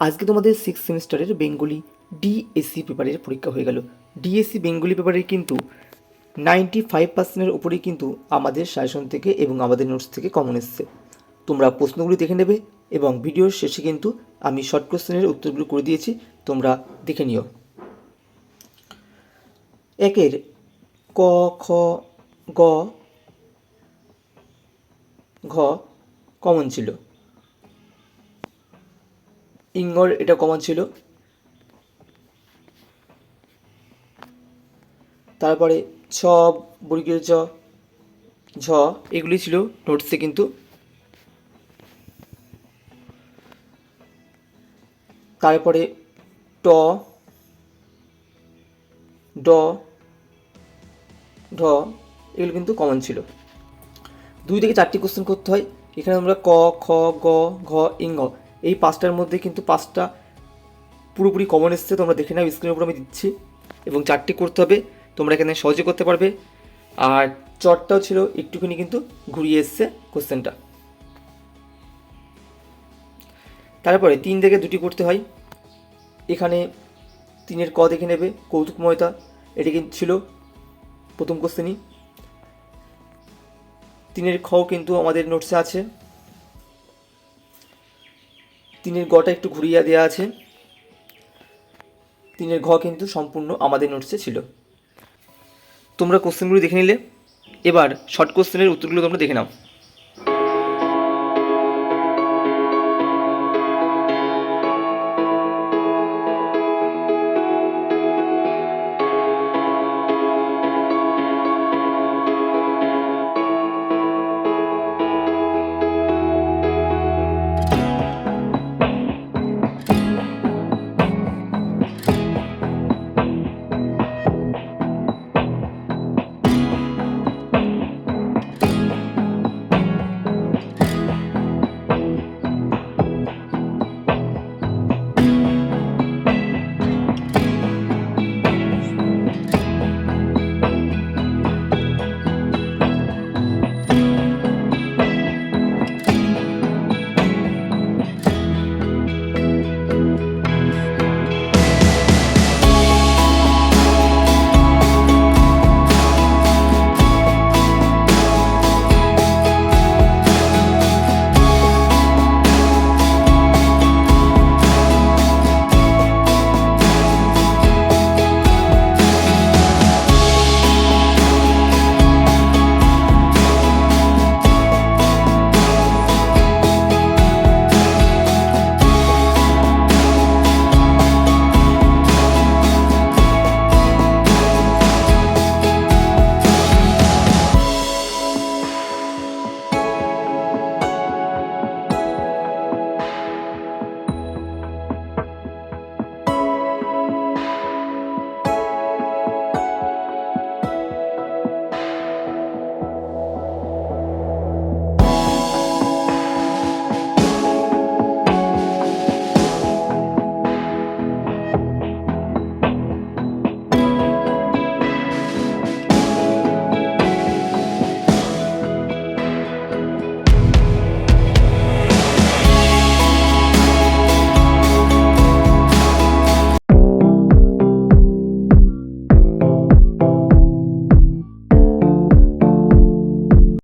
আজকে তোমাদের সিক্স সেমিস্টারের বেঙ্গলি ডিএসসি পেপারের পরীক্ষা হয়ে গেল। ডিএসসি বেঙ্গলি পেপারের কিন্তু নাইনটি ফাইভ পার্সেন্টের উপরেই কিন্তু আমাদের সাজেশন থেকে এবং আমাদের নোটস থেকে কমন এসছে। তোমরা প্রশ্নগুলি দেখে নেবে এবং ভিডিওর শেষে কিন্তু আমি শর্ট কোশ্চেনের উত্তরগুলো করে দিয়েছি। তোমরা দেখে নিও। একের ক, খ, গ, ঘ কমন ছিল। ইঙ্গর, এটা কমন ছিল। তারপরে ছ, বর্গীয় জ, ঝ, এগুলি ছিল নোটসে কিন্তু। তারপরে ট, ড, ঢ, এগুলো কিন্তু কমন ছিল। দুই থেকে চারটি কোশ্চেন করতে হয়। এখানে আমরা ক, খ, গ, ঘ, ইঙ্গ। এই পাঁচটার মধ্যে কিন্তু পাঁচটা পুরোপুরি কমন এসছে, তোমরা দেখে নাও স্ক্রিনের উপর আমি দিচ্ছি। এবং চারটি করতে হবে, তোমরা এখানে সহজে করতে পারবে। আর চটটাও ছিল, একটুখানি কিন্তু ঘুরিয়ে এসছে কোশ্চেনটা তারপরে তিন থেকে দুটি করতে হয়। এখানে তিনের ক দেখে নেবে কৌতুকময়তা এটি কিন্তু ছিল প্রথম কোশ্চেনই তিনের খও কিন্তু আমাদের নোটসে আছে। তিনের গটা একটু ঘুরিয়ে দেওয়া আছে। তিনের ঘ কিন্তু সম্পূর্ণ আমাদের নোটসে ছিল। তোমরা কোশ্চেনগুলি দেখে নিলে। এবার শর্ট কোশ্চেনের উত্তরগুলো তোমরা দেখে নাও।